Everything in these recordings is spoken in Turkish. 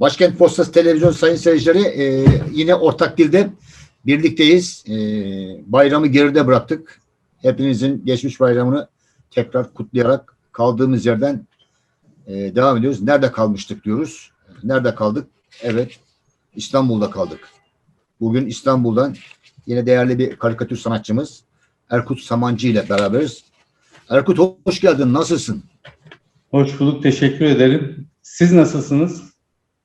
Başkent Postası Televizyon sayın seyircileri e, yine ortak dilde birlikteyiz. E, bayramı geride bıraktık. Hepinizin geçmiş bayramını tekrar kutlayarak kaldığımız yerden e, devam ediyoruz. Nerede kalmıştık diyoruz. Nerede kaldık? Evet İstanbul'da kaldık. Bugün İstanbul'dan yine değerli bir karikatür sanatçımız Erkut Samancı ile beraberiz. Erkut hoş geldin. Nasılsın? Hoş bulduk, teşekkür ederim. Siz nasılsınız?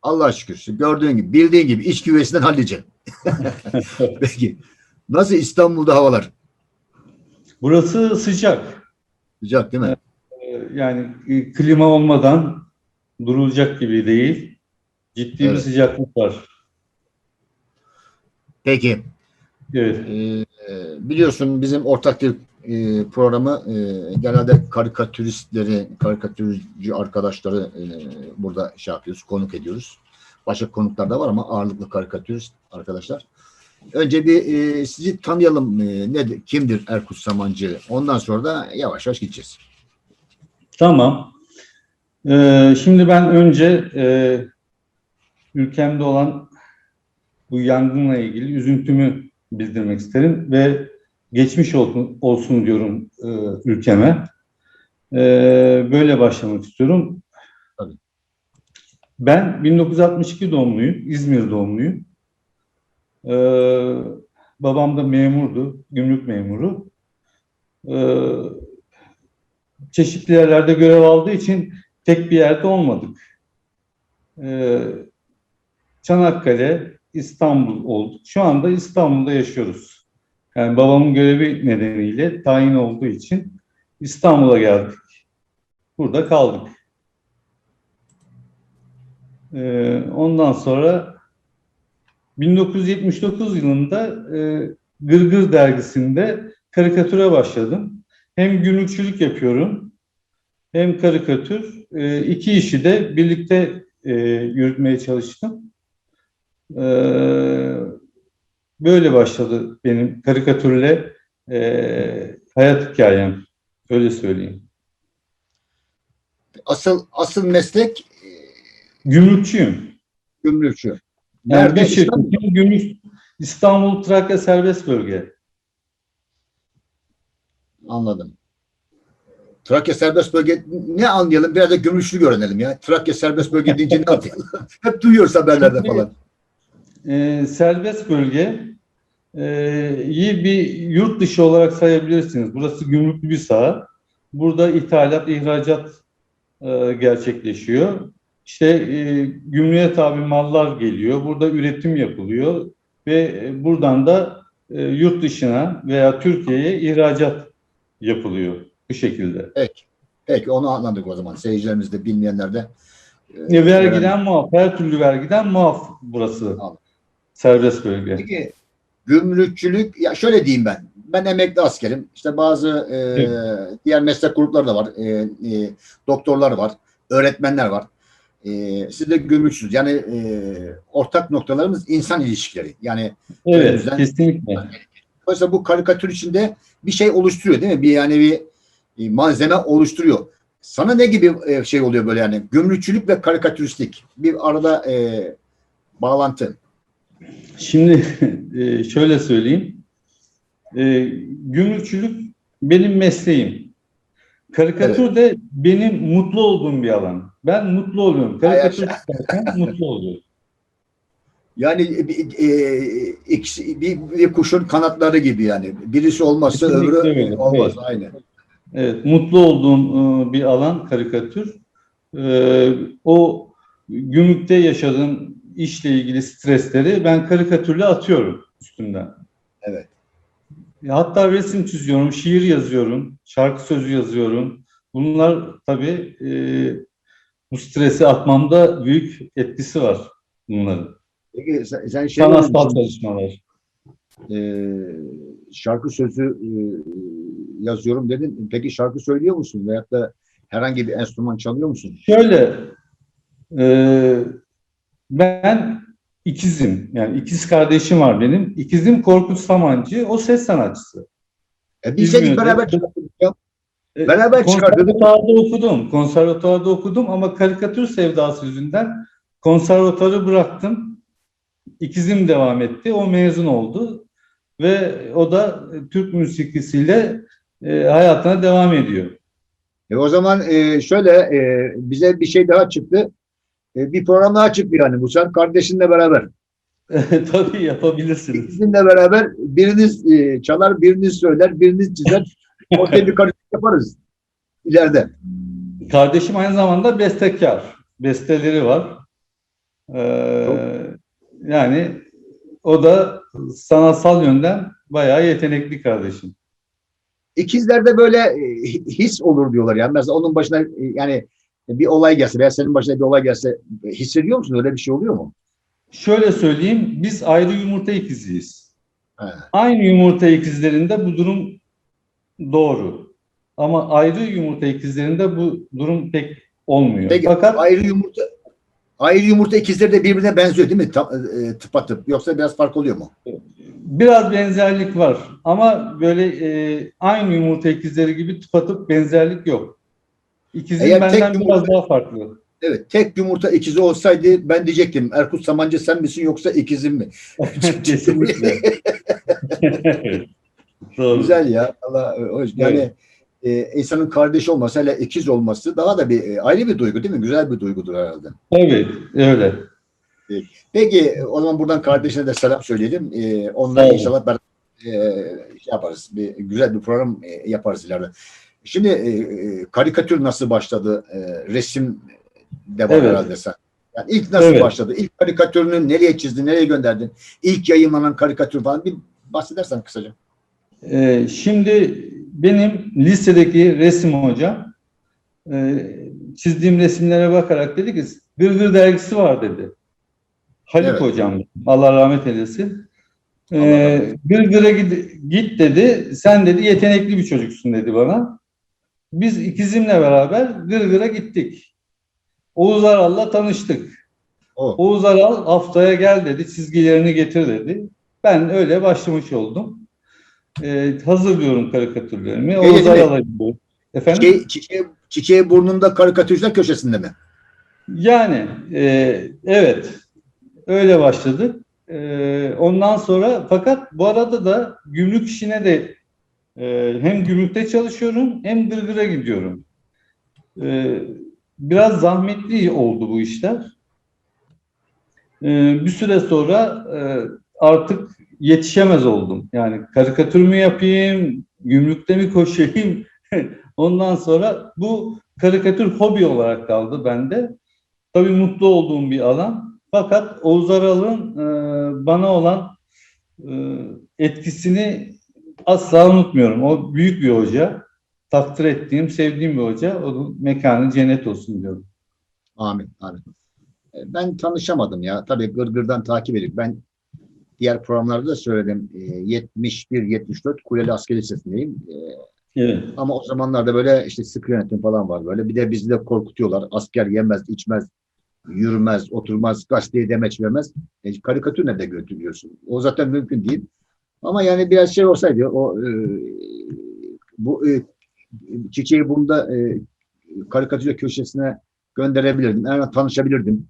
Allah'a şükür. Gördüğün gibi, bildiğin gibi iç güvesinden halledeceğim. Peki. Nasıl İstanbul'da havalar? Burası sıcak. Sıcak değil mi? Ee, Yani e, klima olmadan durulacak gibi değil. Ciddi bir Evet. sıcaklık var. Peki. Evet. Ee, biliyorsun bizim ortak dil e, programı e, genelde karikatüristleri, karikatürcü arkadaşları e, burada şey yapıyoruz, konuk ediyoruz. Başka konuklar da var ama ağırlıklı karikatürist arkadaşlar. Önce bir e, sizi tanıyalım. E, nedir, kimdir Erkut Samancı? Ondan sonra da yavaş yavaş gideceğiz. Tamam. Ee, şimdi ben önce e, ülkemde olan bu yangınla ilgili üzüntümü bildirmek isterim ve geçmiş olsun, olsun diyorum e, ülkeme. E, böyle başlamak istiyorum. Tabii. Ben 1962 doğumluyum, İzmir doğumluyum. E, babam da memurdu, gümrük memuru. E, çeşitli yerlerde görev aldığı için tek bir yerde olmadık. Ee, Çanakkale, İstanbul olduk. Şu anda İstanbul'da yaşıyoruz. Yani babamın görevi nedeniyle tayin olduğu için İstanbul'a geldik. Burada kaldık. Ee, ondan sonra 1979 yılında e, Gırgır dergisinde karikatüre başladım hem gümrükçülük yapıyorum hem karikatür. E, iki işi de birlikte e, yürütmeye çalıştım. E, böyle başladı benim karikatürle e, hayat hikayem. Öyle söyleyeyim. Asıl asıl meslek e, Gümrükçüyüm. gümrükçü. Yani Nerede? bir İstanbul. şirketin gümrük İstanbul Trakya Serbest Bölge. Anladım. Trakya serbest bölge ne anlayalım? Biraz da gümrüşlü öğrenelim ya. Trakya serbest bölge deyince ne anlayalım? Hep duyuyoruz haberlerde falan. e, serbest bölge iyi bir yurt dışı olarak sayabilirsiniz. Burası gümrüklü bir saha. Burada ithalat, ihracat e, gerçekleşiyor. İşte e, gümrüğe tabi mallar geliyor. Burada üretim yapılıyor ve e, buradan da e, yurt dışına veya Türkiye'ye ihracat yapılıyor bu şekilde. Peki. Peki onu anladık o zaman. Seyircilerimiz de bilmeyenler de. E, vergiden muaf, her türlü vergiden muaf burası. Anladım. Serbest bölge. Peki gümrükçülük ya şöyle diyeyim ben. Ben emekli askerim. İşte bazı e, diğer meslek grupları da var. E, e, doktorlar var. Öğretmenler var. E, siz de gümrükçüsünüz. Yani e, ortak noktalarımız insan ilişkileri. Yani Evet, yüzden- kesinlikle. Dolayısıyla bu karikatür içinde bir şey oluşturuyor değil mi? Bir yani bir bir malzeme oluşturuyor. Sana ne gibi e, şey oluyor böyle yani? Gümrükçülük ve karikatüristlik. Bir arada e, bağlantı. Şimdi e, şöyle söyleyeyim. E, Gümrükçülük benim mesleğim. Karikatür de benim mutlu olduğum bir alan. Ben mutlu oluyorum. Karikatür tutarken mutlu oluyorum. Yani e, bir, e, ikisi, bir, bir kuşun kanatları gibi yani. Birisi olmazsa Kesinlikle öbürü öyle, olmaz. evet. Aynen. Evet, mutlu olduğum e, bir alan karikatür. E, o gümrükte yaşadığım işle ilgili stresleri ben karikatürle atıyorum üstümden. Evet. Ya Hatta resim çiziyorum, şiir yazıyorum, şarkı sözü yazıyorum. Bunlar tabii e, bu stresi atmamda büyük etkisi var bunların. Peki sen, sen şey Sanatsal çalışmalar. e, şarkı sözü e, yazıyorum dedin. Peki şarkı söylüyor musun? Veyahut da herhangi bir enstrüman çalıyor musun? Şöyle, e, ben ikizim, yani ikiz kardeşim var benim. İkizim Korkut Samancı, o ses sanatçısı. E, bilseydik İzmir'de- beraber çıkartırdık ya. E, Beraber çıkartırdık. Konservatuvarda okudum, konservatuvarda okudum ama karikatür sevdası yüzünden konservatuarı bıraktım. İkizim devam etti. O mezun oldu. Ve o da Türk müzikisiyle e, hayatına devam ediyor. E o zaman e, şöyle e, bize bir şey daha çıktı. E, bir program daha çıktı yani. Bu sen kardeşinle beraber. Tabii yapabilirsiniz. Sizinle beraber biriniz e, çalar, biriniz söyler, biriniz çizer. Ortaya bir karışık yaparız ileride. Kardeşim aynı zamanda bestekar. Besteleri var. Ee, yani o da sanatsal yönden bayağı yetenekli kardeşim. İkizlerde böyle e, his olur diyorlar. Yani mesela onun başına yani bir olay gelse veya senin başına bir olay gelse e, hissediyor musun? Öyle bir şey oluyor mu? Şöyle söyleyeyim, biz ayrı yumurta ikiziyiz. He. Aynı yumurta ikizlerinde bu durum doğru. Ama ayrı yumurta ikizlerinde bu durum pek olmuyor. Peki Fakat ayrı yumurta ayrı yumurta ikizleri de birbirine benziyor değil mi? Ta, e, tıpatıp. Yoksa biraz fark oluyor mu? biraz benzerlik var. Ama böyle e, aynı yumurta ikizleri gibi tıpatıp benzerlik yok. İkizim Eğer tek benden yumurta- biraz daha farklı. Evet. Tek yumurta ikizi olsaydı ben diyecektim. Erkut Samancı sen misin yoksa ikizim mi? Kesinlikle. Doğru. Güzel ya. Allah, e, hoş. Yani e, insanın kardeşi olması, hele ikiz olması daha da bir e, ayrı bir duygu değil mi? Güzel bir duygudur herhalde. Evet, öyle. Peki o zaman buradan kardeşine de selam söyleyelim. E, Sağ olun. inşallah ben, e, şey yaparız. Bir, güzel bir program e, yaparız ileride. Şimdi e, e, karikatür nasıl başladı? E, resim de var Evet. herhalde sen. Yani ilk nasıl Evet. başladı? İlk karikatürünü nereye çizdin, nereye gönderdin? İlk yayınlanan karikatür falan bir bahsedersen kısaca. Ee, şimdi benim lisedeki resim hocam e, çizdiğim resimlere bakarak dedi ki Gırgır dergisi var dedi. Haluk Evet. hocam Allah rahmet eylesin. Ee. Gırgır'a gid- git dedi. Sen dedi yetenekli bir çocuksun dedi bana. Biz ikizimle beraber Gırgır'a gittik. Oğuz Aral'la tanıştık. O. Oğuz Aral haftaya gel dedi, çizgilerini getir dedi. Ben öyle başlamış oldum. Ee, hazırlıyorum karikatürlerimi. Oğuz? Aral'a gidiyorum. Efendim? Çiçeği, çiçeği, çiçeği burnunda karikatürcüler köşesinde mi? Yani e, evet öyle başladık. E, ondan sonra fakat bu arada da gümrük işine de e, hem gümrükte çalışıyorum hem Gırgır'a gidiyorum. E, biraz zahmetli oldu bu işler. E, bir süre sonra e, artık yetişemez oldum. Yani karikatür mü yapayım, gümrükte mi koşayım? Ondan sonra bu karikatür hobi olarak kaldı bende. Tabii mutlu olduğum bir alan. Fakat Oğuz Aral'ın e, bana olan e, etkisini asla unutmuyorum. O büyük bir hoca. Takdir ettiğim, sevdiğim bir hoca. Onun mekanı cennet olsun diyorum. Amin. Amin. E, Ben tanışamadım ya. Tabii Gırgır'dan takip edip ben diğer programlarda da söyledim. E, 71-74 Kuleli Askeri Lisesi'ndeyim. E, Evet. Ama o zamanlarda böyle işte sıkı yönetim falan var böyle. Bir de bizi de korkutuyorlar. Asker yemez, içmez, yürümez, oturmaz, gazeteye demeç vermez. E, karikatür ne de götürüyorsun? O zaten mümkün değil. Ama yani biraz şey olsaydı o e, bu e, çiçeği bunda e, karikatür köşesine gönderebilirdim. Yani tanışabilirdim.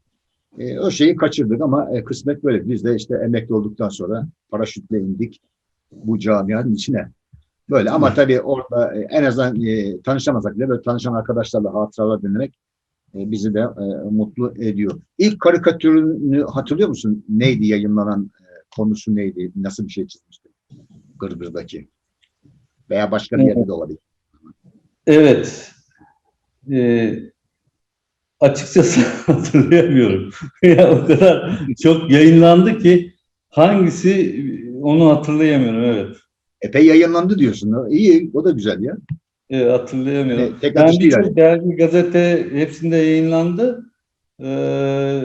E, o şeyi kaçırdık ama e, kısmet böyle. Biz de işte emekli olduktan sonra paraşütle indik bu camianın içine. Böyle ama tabii orada e, en azından e, tanışamasak bile böyle tanışan arkadaşlarla hatıralar dinlemek e, bizi de e, mutlu ediyor. İlk karikatürünü hatırlıyor musun? Neydi yayınlanan e, konusu neydi? Nasıl bir şey çizmişti? Gırgır'daki. Veya başka bir yerde de olabilir. Evet. E, açıkçası hatırlayamıyorum. ya o kadar çok yayınlandı ki hangisi onu hatırlayamıyorum. Evet. Epey yayınlandı diyorsun. İyi, o da güzel ya. E, hatırlayamıyorum. E, tek Yani değil birçok yani. dergi, gazete hepsinde yayınlandı. Ee,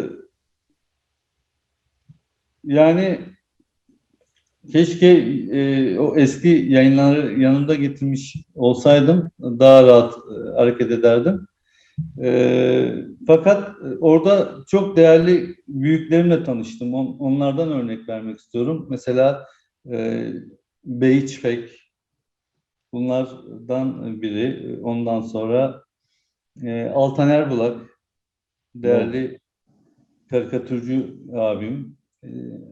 yani keşke e, o eski yayınları yanımda getirmiş olsaydım daha rahat e, hareket ederdim. Ee, fakat orada çok değerli büyüklerimle tanıştım. On- onlardan örnek vermek istiyorum. Mesela e, Beyiç Pek, Bunlardan biri. Ondan sonra e, Altan Erbulak, değerli karikatürcü abim. Ee,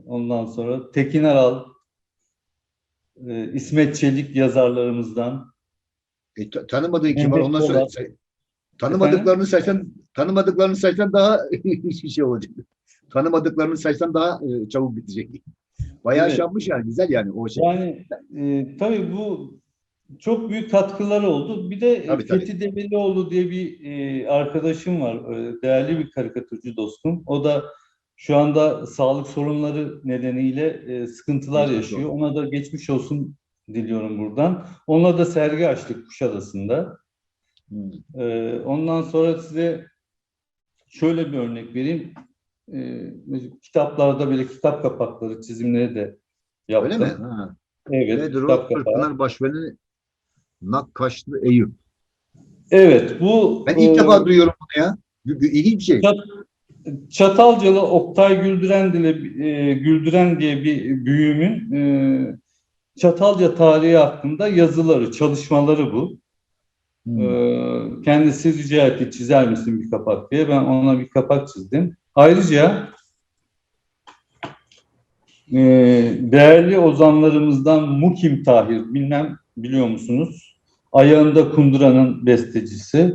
ondan sonra Tekin Aral, e, İsmet Çelik yazarlarımızdan. E, ta- tanımadığın kim var? Ondan sonra tanımadıklarını saysan tanımadıklarını saysan daha bir şey olacak. Tanımadıklarını saysan daha e, çabuk bitecek. Bayağı Evet. yapmış yani. Güzel yani o şey. Yani e, tabii bu çok büyük katkıları oldu. Bir de e, Tabii, tabii. Fethi Develioğlu diye bir e, arkadaşım var. E, değerli bir karikatürcü dostum. O da şu anda sağlık sorunları nedeniyle e, sıkıntılar yaşıyor. Ona da geçmiş olsun diliyorum buradan. Onunla da sergi açtık Kuşadası'nda. Hmm. Ee, ondan sonra size şöyle bir örnek vereyim. Ee, kitaplarda böyle kitap kapakları çizimleri de yaptım. Öyle mi? Ha. Evet, Nedir o? kitap kapağı. Kırkpınar Başveli Nakkaşlı Eyüp. Evet, bu Ben ilk e, defa duyuyorum bunu ya. İlginç bir şey. Çatalcalı Oktay Güldüren dile e, Güldüren diye bir büyüğümün e, Çatalca tarihi hakkında yazıları, çalışmaları bu. Hmm. Ee, kendisi rica etti çizer misin bir kapak diye. Ben ona bir kapak çizdim. Ayrıca e, değerli ozanlarımızdan Mukim Tahir, bilmem biliyor musunuz? Ayağında Kundura'nın bestecisi.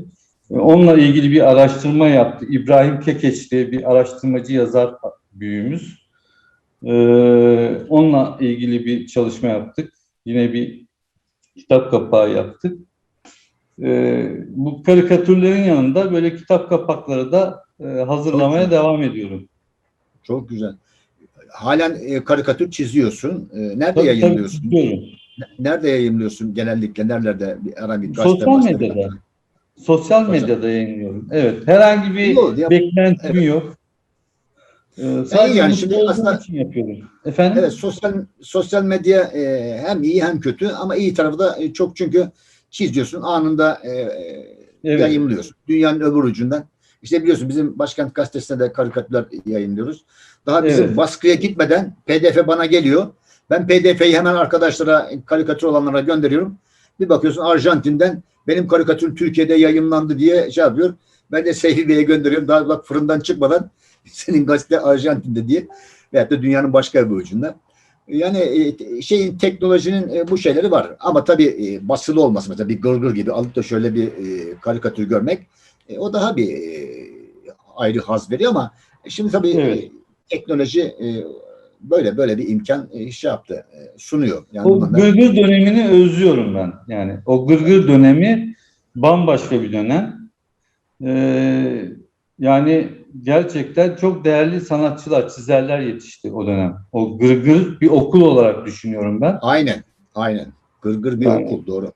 Onunla ilgili bir araştırma yaptı. İbrahim Kekeç diye bir araştırmacı yazar büyüğümüz. E, onunla ilgili bir çalışma yaptık. Yine bir kitap kapağı yaptık. Ee, bu karikatürlerin yanında böyle kitap kapakları da e, hazırlamaya Çok devam ediyorum. Çok güzel. Halen e, karikatür çiziyorsun. E, nerede Tabii, tabii, yayınlıyorsun? çiziyorum. Nerede yayınlıyorsun genellikle? Nerelerde? Ara bir gazete, Sosyal medyada. Sosyal Sosyal- medyada yayınlıyorum. Evet. Herhangi bir ya. beklentim Evet. yok. Ee, sadece yani mutlu şimdi aslında- için yapıyorum. Efendim? Evet sosyal sosyal medya e, hem iyi hem kötü ama iyi tarafı da e, çok çünkü çiziyorsun anında e, e, Evet. yayınlıyorsun. Dünyanın öbür ucundan. İşte biliyorsun bizim Başkent Gazetesi'nde de karikatürler yayınlıyoruz. Daha bizim Evet. baskıya gitmeden PDF bana geliyor. Ben PDF'yi hemen arkadaşlara karikatür olanlara gönderiyorum. Bir bakıyorsun Arjantin'den benim karikatürüm Türkiye'de yayınlandı diye şey yapıyor. Ben de Seyfi Bey'e gönderiyorum. Daha bak fırından çıkmadan senin gazete Arjantin'de diye. Veyahut da dünyanın başka bir ucunda. Yani e, şeyin teknolojinin e, bu şeyleri var. Ama tabii e, basılı olması mesela bir gırgır gibi alıp da şöyle bir karikatür görmek o daha bir ayrı haz veriyor ama şimdi tabii Evet. teknoloji böyle böyle bir imkan e, şey yaptı, e, sunuyor. Yani O gırgır dönemini özlüyorum ben. Yani o gırgır dönemi bambaşka bir dönem. Ee, yani gerçekten çok değerli sanatçılar, çizerler yetişti o dönem. O gırgır bir okul olarak düşünüyorum ben. aynen, aynen. Gırgır bir Yani- okul doğru.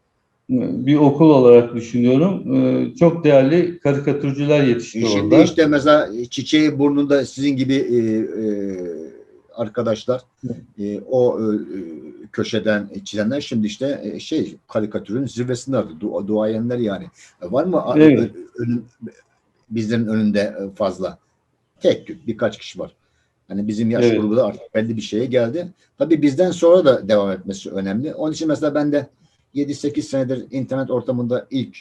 Bir okul olarak düşünüyorum. Ee, çok değerli karikatürcüler yetişti Şimdi orada. işte mesela çiçeği burnunda sizin gibi e, e, arkadaşlar e, o e, köşeden çizenler şimdi işte e, şey karikatürün zirvesinde artık du duayenler yani. E, Var mı Evet. önün- bizlerin önünde e, fazla? Tek tük birkaç kişi var. Hani bizim yaş Evet. grubu da artık belli bir şeye geldi. Tabii bizden sonra da devam etmesi önemli. Onun için mesela ben de 7-8 senedir internet ortamında ilk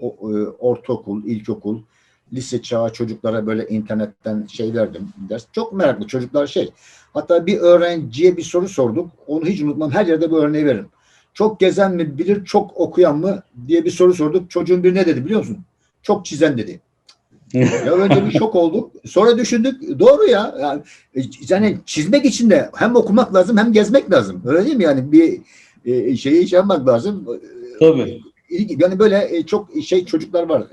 o- e, ortaokul, ilkokul, lise çağı çocuklara böyle internetten şey verdim ders. Çok meraklı çocuklar şey. Hatta bir öğrenciye bir soru sorduk. Onu hiç unutmam. Her yerde bu örneği veririm. Çok gezen mi bilir, çok okuyan mı diye bir soru sorduk. Çocuğun biri ne dedi biliyor musun? Çok çizen dedi. ya önce bir şok olduk. Sonra düşündük. Doğru ya. Yani, e, yani çizmek için de hem okumak lazım hem gezmek lazım. Öyle değil mi? Yani bir e, şeyi şey yapmak lazım. Tabii. Yani böyle e, çok şey çocuklar var.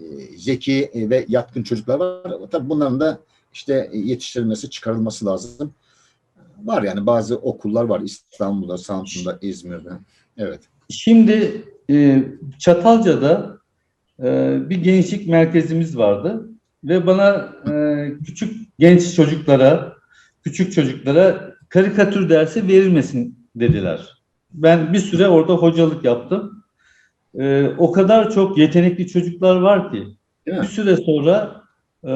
E, zeki e, ve yatkın çocuklar var. Tabii bunların da işte yetiştirilmesi, çıkarılması lazım. Var yani bazı okullar var İstanbul'da, Samsun'da, İzmir'de. Evet. Şimdi e, Çatalca'da bir gençlik merkezimiz vardı ve bana küçük genç çocuklara, küçük çocuklara karikatür dersi verilmesin dediler. Ben bir süre orada hocalık yaptım. E, o kadar çok yetenekli çocuklar var ki Değil mi? bir süre sonra e,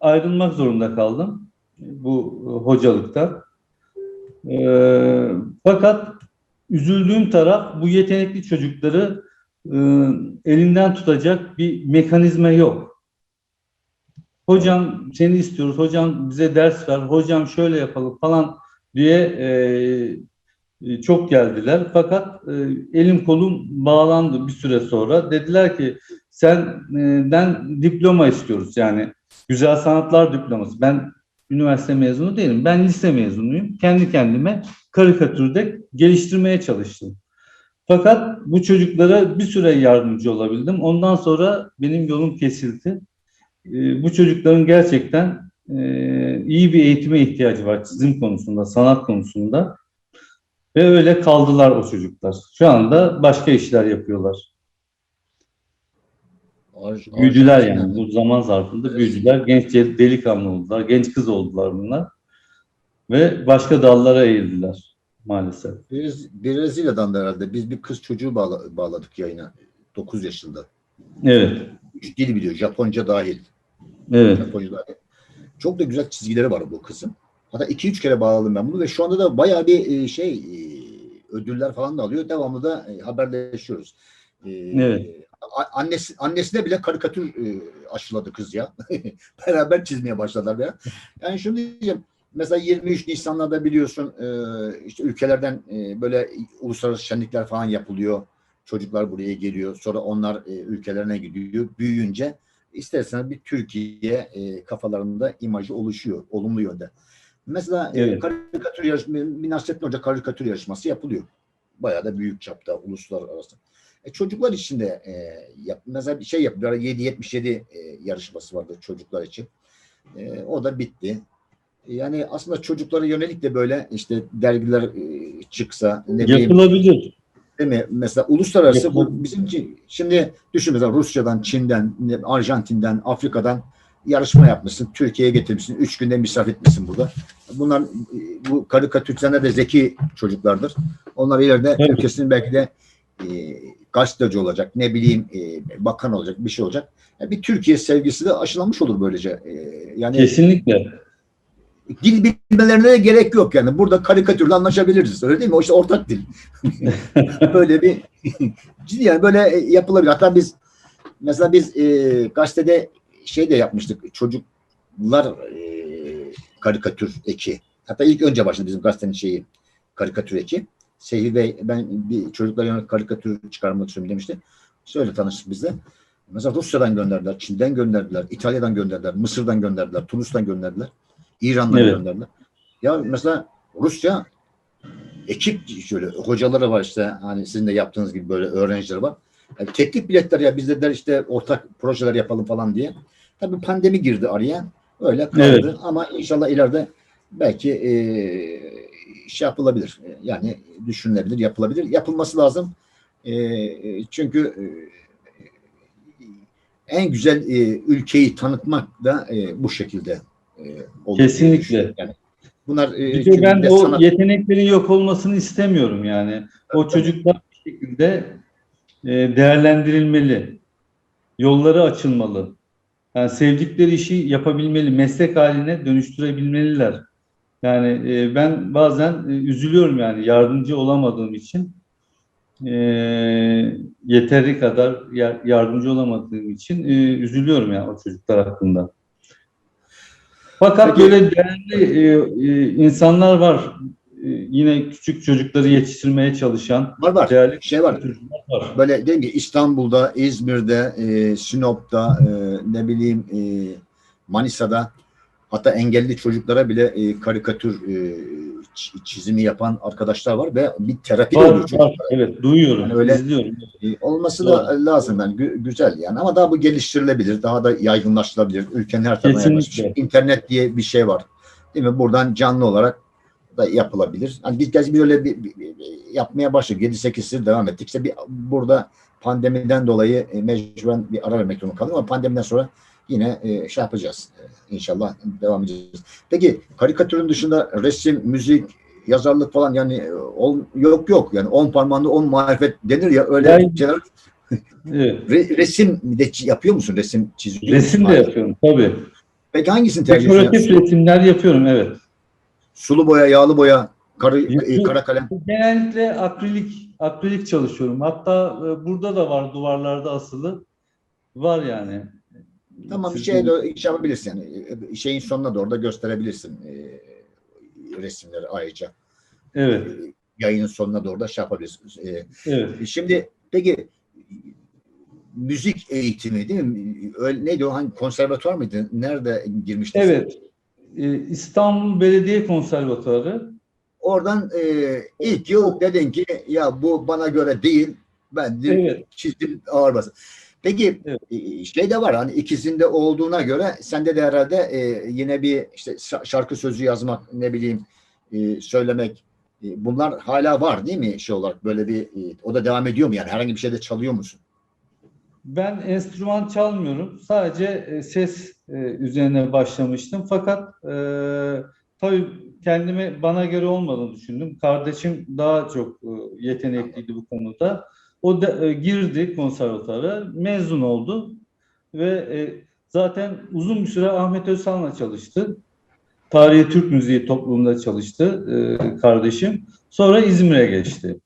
ayrılmak zorunda kaldım bu hocalıktan. E, fakat üzüldüğüm taraf bu yetenekli çocukları e, elinden tutacak bir mekanizma yok. hocam seni istiyoruz, hocam bize ders ver, hocam şöyle yapalım falan diye e, e, çok geldiler. Fakat e, elim kolum bağlandı bir süre sonra. Dediler ki senden diploma istiyoruz yani güzel sanatlar diploması. Ben üniversite mezunu değilim. Ben lise mezunuyum. Kendi kendime karikatürde geliştirmeye çalıştım. Fakat bu çocuklara bir süre yardımcı olabildim. Ondan sonra benim yolum kesildi. Bu çocukların gerçekten e, iyi bir eğitime ihtiyacı var çizim konusunda, sanat konusunda. Ve öyle kaldılar o çocuklar. Şu anda başka işler yapıyorlar. Ar- Büyüdüler Arjantin yani. Bu zaman zarfında büyüdüler. Genç delikanlı oldular. Genç kız oldular bunlar. Ve başka dallara eğildiler maalesef. Brez- Brezilya'dan da herhalde biz bir kız çocuğu bağla- bağladık yayına. 9 yaşında. Evet. Üç dil biliyor. Japonca dahil. Evet. Japonca dahil. Çok da güzel çizgileri var bu kızın. Hatta 2-3 kere bağladım ben bunu ve şu anda da bayağı bir e, şey e, ödüller falan da alıyor. Devamlı da e, haberleşiyoruz. Evet. Annesi, annesine bile karikatür aşıladı kız ya. Beraber çizmeye başladılar ya. Yani şunu diyeceğim. Mesela 23 Nisan'larda biliyorsun işte ülkelerden böyle uluslararası şenlikler falan yapılıyor. Çocuklar buraya geliyor. Sonra onlar ülkelerine gidiyor. Büyüyünce istersen bir Türkiye kafalarında imajı oluşuyor. Olumlu yönde. Mesela e, Evet. karikatür yarışması, bir Nasrettin Hoca karikatür yarışması yapılıyor. Bayağı da büyük çapta uluslararası. E, çocuklar için de e, yap, mesela bir şey yapıyor. 777 e, yarışması vardı çocuklar için. E, o da bitti. Yani aslında çocuklara yönelik de böyle işte dergiler e, çıksa ne Yapılabilir. değil mi? Mesela uluslararası Yapılır. bu bizim için şimdi düşün mesela Rusya'dan, Çin'den, Arjantin'den, Afrika'dan yarışma yapmışsın. Türkiye'ye getirmişsin. Üç günde misafir etmişsin burada. Bunlar bu karikatüristler de zeki çocuklardır. Onlar ileride Evet. ülkesinin belki de e, gazeteci olacak, ne bileyim e, bakan olacak, bir şey olacak. Yani bir Türkiye sevgisi de aşılanmış olur böylece. E, yani Kesinlikle. dil bilmelerine de gerek yok yani. Burada karikatürle anlaşabiliriz. Öyle değil mi? O işte ortak dil. böyle bir ciddi yani böyle yapılabilir. Hatta biz mesela biz e, gazetede şey de yapmıştık. Çocuklar e, karikatür eki. Hatta ilk önce başladı bizim gazetenin şeyi karikatür eki. Sehi Bey ben bir çocuklara yönelik karikatür çıkarmak istiyorum demişti. Şöyle tanıştık bizle. Mesela Rusya'dan gönderdiler, Çin'den gönderdiler, İtalya'dan gönderdiler, Mısır'dan gönderdiler, Tunus'tan gönderdiler, İran'dan Evet. gönderdiler. Ya mesela Rusya ekip şöyle hocaları var işte hani sizin de yaptığınız gibi böyle öğrencileri var. Yani teklif biletler ya biz dediler işte ortak projeler yapalım falan diye. Tabii pandemi girdi araya. Öyle kaldı Evet. ama inşallah ileride belki e, şey yapılabilir. Yani düşünülebilir, yapılabilir. Yapılması lazım. E, çünkü e, en güzel e, ülkeyi tanıtmak da e, bu şekilde e, olur Kesinlikle. Yani bunlar e, ben o sanat- yeteneklerin yok olmasını istemiyorum yani. O Tabii. çocuklar bir şekilde e, değerlendirilmeli. Yolları açılmalı. Yani sevdikleri işi yapabilmeli, meslek haline dönüştürebilmeliler. Yani e, ben bazen e, üzülüyorum yani yardımcı olamadığım için. E, yeteri kadar ya- yardımcı olamadığım için e, üzülüyorum yani o çocuklar hakkında. Fakat Peki- böyle değerli e, e, insanlar var. E, yine küçük çocukları yetiştirmeye çalışan var var. değerli Şey var. var. Böyle değil mi? İstanbul'da, İzmir'de, e, Sinop'ta, e, ne bileyim e, Manisa'da hatta engelli çocuklara bile e, karikatür e, çizimi yapan arkadaşlar var ve bir terapi Var, oluyor var. Evet, duyuyorum, Yani öyle- izliyorum. E, olması da lazım yani gü- güzel yani ama daha bu geliştirilebilir, daha da yaygınlaştırılabilir. Ülkenin her tarafına yaygınlaştırılabilir. İnternet diye bir şey var. Değil mi? Buradan canlı olarak da yapılabilir. Hani biz biz böyle bir, bir- bir- yapmaya başladık. 7-8 yıl devam ettik. İşte bir burada pandemiden dolayı e, mecburen bir ara vermek zorunda kaldık ama pandemiden sonra yine e, şey yapacağız. E, İnşallah devam edeceğiz. Peki karikatürün dışında resim, müzik, yazarlık falan yani e, ol, yok yok. Yani on parmağında on marifet denir ya öyle Yani- şeyler. Evet. Re- resim de yapıyor musun? Resim çiziyor Resim de yapıyorum tabii. Peki hangisini tercih ediyorsun? Dekoratif resimler yapıyorum evet. Sulu boya, yağlı boya, karı, e, kara kalem. Genellikle akrilik akrilik çalışıyorum. Hatta e, burada da var duvarlarda asılı. Var yani. Tamam bir şeye de iş yapabilirsin yani. E, Şeyin sonuna doğru da gösterebilirsin e, resimleri ayrıca. Evet, E, Yayının sonuna doğru da şey yapabilirsin. E, evet. Şimdi peki müzik eğitimi değil mi? Öyle, neydi o? Hangi konservatuvar mıydı? Nerede girmiştin? sen? Evet. Ee, İstanbul Belediye Konservatuarı. Oradan e, ilk yıl dedin ki ya bu bana göre değil. Ben de Evet. çizdim ağır basın. Peki Evet. e, şey de var hani ikisinde olduğuna göre sende de herhalde e, yine bir işte şa- şarkı sözü yazmak ne bileyim e, söylemek e, bunlar hala var değil mi şey olarak böyle bir e, o da devam ediyor mu yani herhangi bir şeyde çalıyor musun? Ben enstrüman çalmıyorum. Sadece e, ses e, üzerine başlamıştım. Fakat e, tabii kendime bana göre olmadığını düşündüm. Kardeşim daha çok e, yetenekliydi bu konuda. O da e, girdi konservatuara, mezun oldu ve e, zaten uzun bir süre Ahmet Özsal'la çalıştı. Tarihi Türk Müziği topluluğunda çalıştı e, kardeşim. Sonra İzmir'e geçti.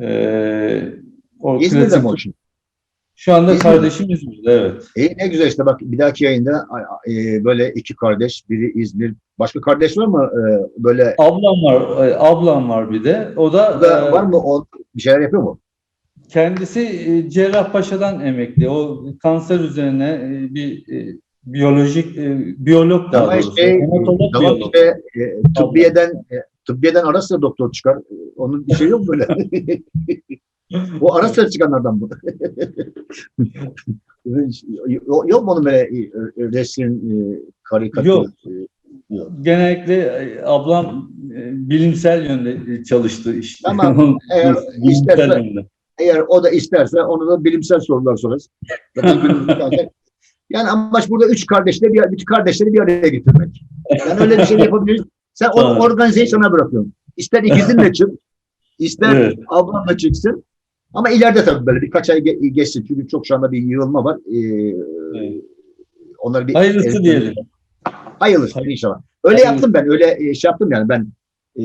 E, o İzmir'de mi? Şu anda İzmir'de. kardeşim İzmir'de evet. E, ne güzel işte bak bir dahaki yayında e, böyle iki kardeş biri İzmir başka kardeş var mı e, böyle Ablam var, e, ablam var bir de. O da, o da e, var mı o bir şeyler yapıyor mu? kendisi e, Cerrahpaşa'dan emekli. O kanser üzerine e, bir e, biyolojik e, biyolog daha doğrusu. şey, Hematolog tamam biyolog. işte e, tıbbiyeden e, tıbbiyeden ara sıra doktor çıkar. Onun bir şey yok böyle. o ara sıra çıkanlardan bu. yok yok mu onun böyle e, resim, e, karikatür? Yok. e, Genellikle e, ablam e, bilimsel yönde e, çalıştı işte. Tamam, eğer isterse- yönde. Eğer o da isterse onu da bilimsel sorular sorarız. Yani amaç burada üç kardeşleri bir, üç kardeşleri bir araya getirmek. Yani öyle bir şey yapabiliriz. Sen onu Tamam. organizeyi sana bırakıyorum. İster ikizinle çık, ister Evet. ablanla çıksın. Ama ileride tabii böyle birkaç ay ge- geçsin. Çünkü çok şu anda bir yığılma var. Ee, Evet. onları bir Hayırlısı diyelim. Hayırlısı Hayır. inşallah. Öyle Hayırlısı. yaptım ben. Öyle e, şey yaptım yani ben e,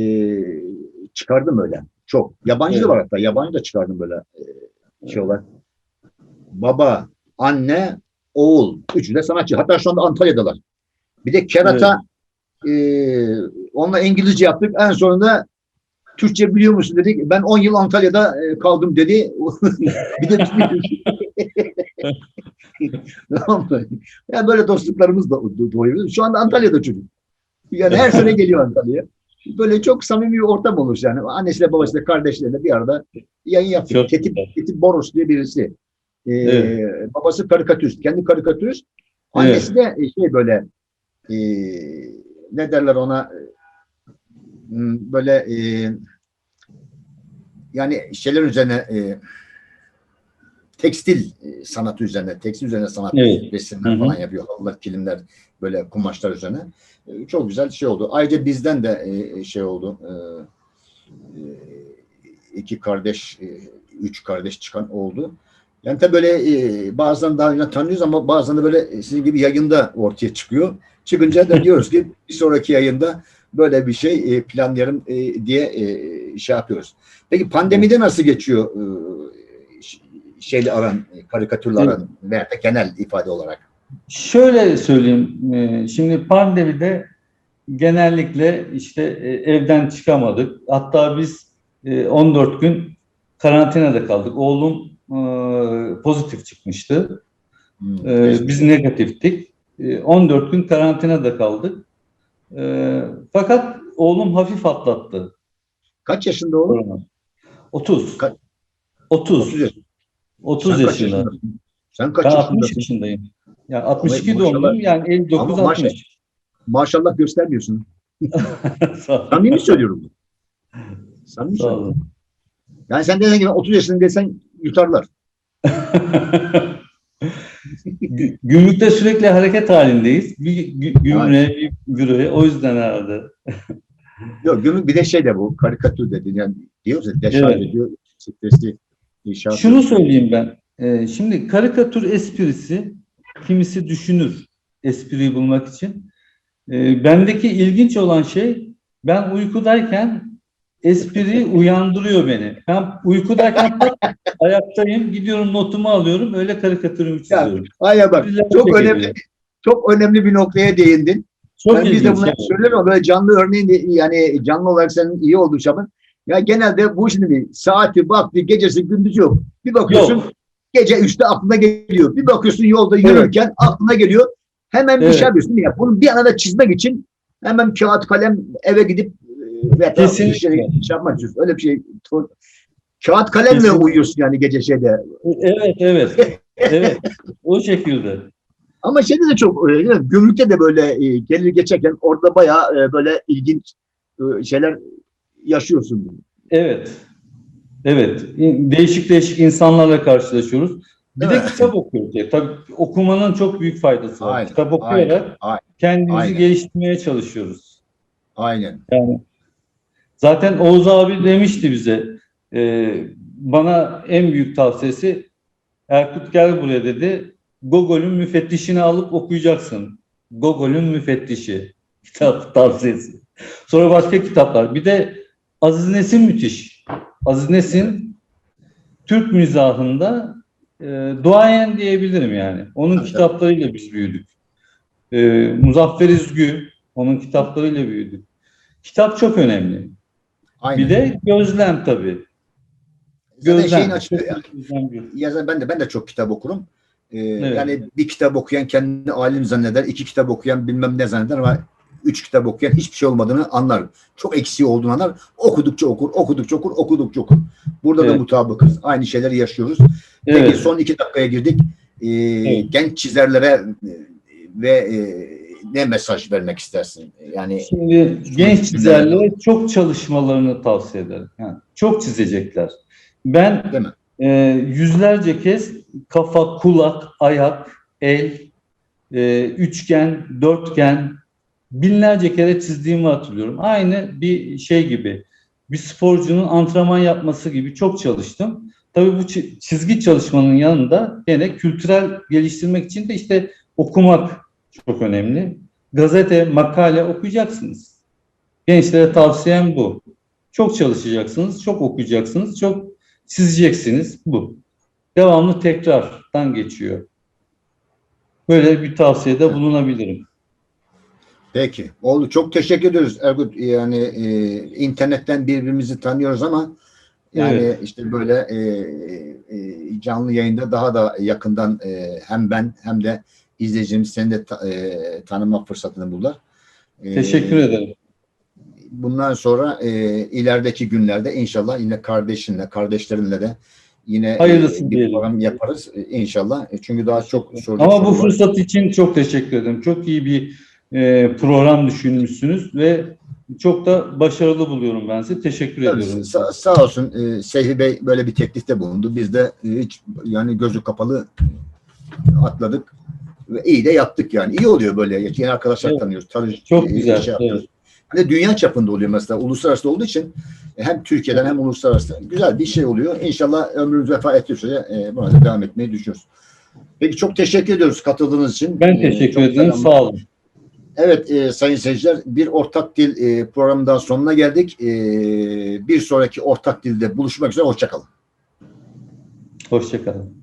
çıkardım öyle. Çok. Yabancı Evet. da var hatta. Yabancı da çıkardım böyle e, şey olarak. Baba, anne, oğul. Üçü de sanatçı. Hatta şu anda Antalya'dalar. Bir de kerata e, onunla İngilizce yaptık. En sonunda Türkçe biliyor musun dedik. Ben 10 yıl Antalya'da e, kaldım dedi. bir de Tamam mı? Ya böyle dostluklarımız da do- doğuyor. Şu anda Antalya'da çocuk. Yani her sene geliyor Antalya'ya. Böyle çok samimi bir ortam olur yani. Annesiyle babasıyla kardeşleriyle bir arada yayın yaptık. Çok Ketip. Ketip Boros diye birisi. Ee, Evet. Babası karikatürist. Kendi karikatürist. Annesi de şey böyle e, ne derler ona Hmm, böyle e, yani şeyler üzerine e, tekstil e, sanatı üzerine, tekstil üzerine sanat Evet. resimler falan yapıyor. Halılar, kilimler, böyle kumaşlar üzerine. E, çok güzel şey oldu. Ayrıca bizden de e, şey oldu. E, e, iki kardeş, e, üç kardeş çıkan oldu. Yani tabii böyle e, bazen daha önce tanıyoruz ama bazen de böyle e, sizin gibi yayında ortaya çıkıyor. Çıkınca da diyoruz ki bir sonraki yayında böyle bir şey e, planlayalım e, diye e, şey yapıyoruz. Peki pandemide nasıl geçiyor şeyle aran, karikatürle aran veya da genel ifade olarak? Şöyle söyleyeyim. Şimdi pandemide genellikle işte evden çıkamadık. Hatta biz e, 14 gün karantinada kaldık. Oğlum pozitif çıkmıştı. Hmm. Biz negatiftik. E, 14 gün karantinada kaldık. E, Fakat oğlum hafif atlattı Kaç yaşında o? korona. 30. Kaç? 30. 30 yaşında. 30 Sen kaç yaşında. yaşındasın? Sen kaç Ben 60 yaşındasın? yaşındayım. Yani 62 maşallah. doğumluyum yani 59 Ama maşallah. 60. Maşallah göstermiyorsun. Sağ ol. Samimi söylüyorum. Samimi söylüyorum. Yani sen desen ki ben 30 yaşında desen yutarlar. Gü- Gümrükte sürekli hareket halindeyiz. Bir gü- gümrüğe, bir büroya. O yüzden herhalde. Yok gümrük bir de şey de bu karikatür dedi. Yani diyoruz ya deşarj Evet. ediyor. Stresli inşaat. Şunu söyleyeyim ben. Ee, şimdi karikatür esprisi kimisi düşünür espriyi bulmak için. Ee, bendeki ilginç olan şey ben uykudayken espri uyandırıyor beni. Ben uykudayken ayaktayım, gidiyorum notumu alıyorum, öyle karikatürümü çiziyorum. Aynen bak. Çok önemli. Çok önemli bir noktaya değindin. Çok ben biz de bunu yani. söylüyorum ama böyle canlı örneğin de- yani canlı olarak senin iyi olduğu Şaban. Ya genelde bu şimdi bir saati, vakti, gecesi, gündüzü yok. Bir bakıyorsun Yok. gece 3'te aklına geliyor. Bir bakıyorsun yolda yürürken aklına geliyor. Hemen bir Evet. şey yapıyorsun. Ya bunu bir anda çizmek için hemen kağıt kalem eve gidip e, ve Kesinlikle. şey, şey yapmak istiyorsun. Öyle bir şey. Kağıt kalemle Kesinlikle. uyuyorsun yani gece şeyde. Evet, evet. evet. O şekilde. Ama şeyde de çok değil mi? gümrükte de böyle e, gelir geçerken orada bayağı e, böyle ilginç e, şeyler yaşıyorsun. Evet. Evet. Değişik değişik insanlarla karşılaşıyoruz. Bir de Evet. kitap okuyoruz. Tabii okumanın çok büyük faydası var. Aynen, kitap okuyarak aynen, kendimizi aynen. geliştirmeye çalışıyoruz. Aynen. Yani zaten Oğuz abi demişti bize e, bana en büyük tavsiyesi Erkut gel buraya dedi. Gogol'ün müfettişini alıp okuyacaksın. Gogol'ün müfettişi kitap tavsiyesi. Sonra başka kitaplar. Bir de Aziz Nesin müthiş. Aziz Nesin Türk mizahında e, duayen diyebilirim yani. Onun Tabii, kitaplarıyla biz büyüdük. E, Muzaffer İzgü onun kitaplarıyla büyüdük. Kitap çok önemli. Aynen. Bir de gözlem tabii. Zaten Gözlem. şeyin açığı yani. Gözlem Ya ben de ben de çok kitap okurum. Ee, Evet. Yani bir kitap okuyan kendini alim zanneder, iki kitap okuyan bilmem ne zanneder ama üç kitap okuyan hiçbir şey olmadığını anlar. Çok eksiği olduğunu anlar. Okudukça okur, okudukça okur, okudukça okur. Burada da Evet. mutabıkız. Aynı şeyleri yaşıyoruz. Peki Evet. son iki dakikaya girdik. Ee, Evet. Genç çizerlere e, ve e, ne mesaj vermek istersin? Yani Şimdi genç çizerlere çok çalışmalarını tavsiye ederim. Yani çok çizecekler. Ben Değil mi? e, yüzlerce kez kafa, kulak, ayak, el, e, üçgen, dörtgen binlerce kere çizdiğimi hatırlıyorum. Aynı bir şey gibi. Bir sporcunun antrenman yapması gibi çok çalıştım. Tabii bu çi- çizgi çalışmanın yanında gene kültürel geliştirmek için de işte okumak çok önemli. Gazete, makale okuyacaksınız. Gençlere tavsiyem bu. Çok çalışacaksınız, çok okuyacaksınız, çok çizeceksiniz bu. Devamlı tekrardan geçiyor. Böyle bir tavsiyede bulunabilirim. Peki. Oldu. Çok teşekkür ediyoruz Ergut. Yani e, internetten birbirimizi tanıyoruz ama yani Evet. işte böyle e, e, canlı yayında daha da yakından e, hem ben hem de izleyicimiz seni de ta- e, tanıma fırsatını buldular. E, Teşekkür ederim. Bundan sonra e, ilerideki günlerde inşallah yine kardeşinle, kardeşlerinle de yine Hayırlısı e, bir program yaparız e, inşallah. E, Çünkü daha çok soru Ama bu soru var. fırsat için çok teşekkür ederim. Çok iyi bir e, program düşünmüşsünüz ve çok da başarılı buluyorum ben sizi. Teşekkür Tabii, ediyorum. Sa- sağ olsun e, Seyfi Bey böyle bir teklifte bulundu. Biz de e, hiç yani gözü kapalı atladık ve iyi de yaptık yani. İyi oluyor böyle. Yeni arkadaşlar Evet. tanıyoruz. Tanı, Çok e, güzel, Şey yapıyoruz. Hani dünya çapında oluyor mesela. Uluslararası olduğu için e, hem Türkiye'den hem uluslararası güzel bir şey oluyor. İnşallah ömrümüz vefa ettiği sürece e, buna da devam etmeyi düşünüyoruz. Peki çok teşekkür ediyoruz katıldığınız için. Ben E, teşekkür ederim. selam- Sağ olun. Evet e, sayın seyirciler bir ortak dil e, programından sonuna geldik. E, bir sonraki ortak dilde buluşmak üzere. Hoşçakalın. Hoşçakalın.